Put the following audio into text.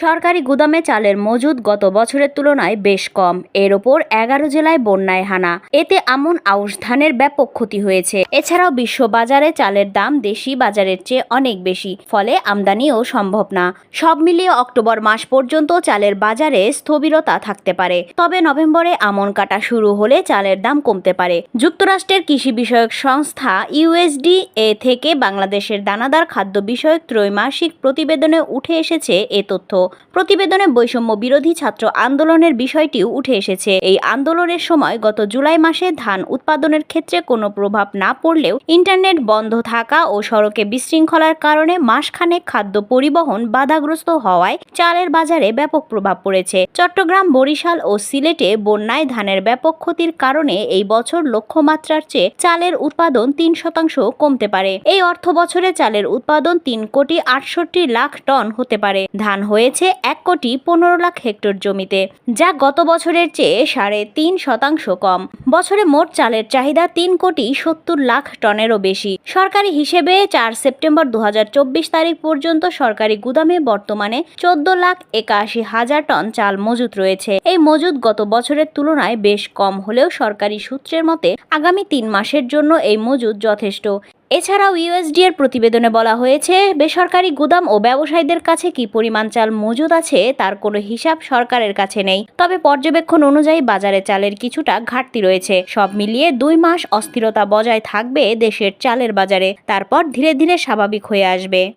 সরকারি গুদামে চালের মজুদ গত বছরের তুলনায় বেশ কম। এর ওপর এগারো জেলায় বন্যায় হানা। এতে আমন আউশ ধানের ব্যাপক ক্ষতি হয়েছে। এছাড়াও বিশ্ব বাজারে চালের দাম দেশি বাজারের চেয়ে অনেক বেশি, ফলে আমদানিও সম্ভব না। সব মিলিয়ে অক্টোবর মাস পর্যন্ত চালের বাজারে স্থবিরতা থাকতে পারে। তবে নভেম্বরে আমন কাটা শুরু হলে চালের দাম কমতে পারে। যুক্তরাষ্ট্রের কৃষি বিষয়ক সংস্থা ইউএসডি এ থেকে বাংলাদেশের দানাদার খাদ্য বিষয়ক ত্রৈমাসিক প্রতিবেদনে উঠে এসেছে এ তথ্য। প্রতিবেদনে বৈষম্য বিরোধী ছাত্র আন্দোলনের বিষয়টিও উঠে এসেছে। এই আন্দোলনের সময় গত জুলাই মাসে ধান উৎপাদনের ক্ষেত্রে কোনো প্রভাব না পড়লেও ইন্টারনেট বন্ধ থাকা ও সড়কে বিশৃঙ্খলার কারণে মাসখানেক খাদ্য পরিবহন বাধাগ্রস্ত হওয়ায় চালের বাজারে ব্যাপক প্রভাব পড়েছে। চট্টগ্রাম, বরিশাল ও সিলেটে বন্যায় ধানের ব্যাপক ক্ষতির কারণে এই বছর লক্ষ্যমাত্রার চেয়ে চালের উৎপাদন তিন শতাংশ কমতে পারে। এই অর্থ বছরে চালের উৎপাদন তিন কোটি আটষট্টি লাখ টন হতে পারে। ধান হয়েছে এক কোটি পনেরো লাখ হেক্টর জমিতে, যা গত বছরের চেয়ে সাড়ে তিন শতাংশ কম। বছরে মোট চালের চাহিদা তিন কোটি সত্তর লাখ টনেরও বেশি। সরকারি হিসেবে চার সেপ্টেম্বর দু হাজার চব্বিশ তারিখ পর্যন্ত সরকারি গুদামে বর্তমানে চোদ্দ লাখ একাশি হাজার টন চাল মজুত রয়েছে। এই মজুদ গত বছরের তুলনায় বেশ কম হলেও সরকারি সূত্রের মতে, আগামী তিন মাসের জন্য এই মজুদ যথেষ্ট। এছাড়াও ইউএসডি এর প্রতিবেদনে বলা হয়েছে, বেসরকারি গুদাম ও ব্যবসায়ীদের কাছে কি পরিমাণ চাল মজুদ আছে তার কোনো হিসাব সরকারের কাছে নেই। তবে পর্যবেক্ষণ অনুযায়ী বাজারে চালের কিছুটা ঘাটতি রয়েছে। সব মিলিয়ে দুই মাস অস্থিরতা বজায় থাকবে দেশের চালের বাজারে। তারপর ধীরে ধীরে স্বাভাবিক হয়ে আসবে।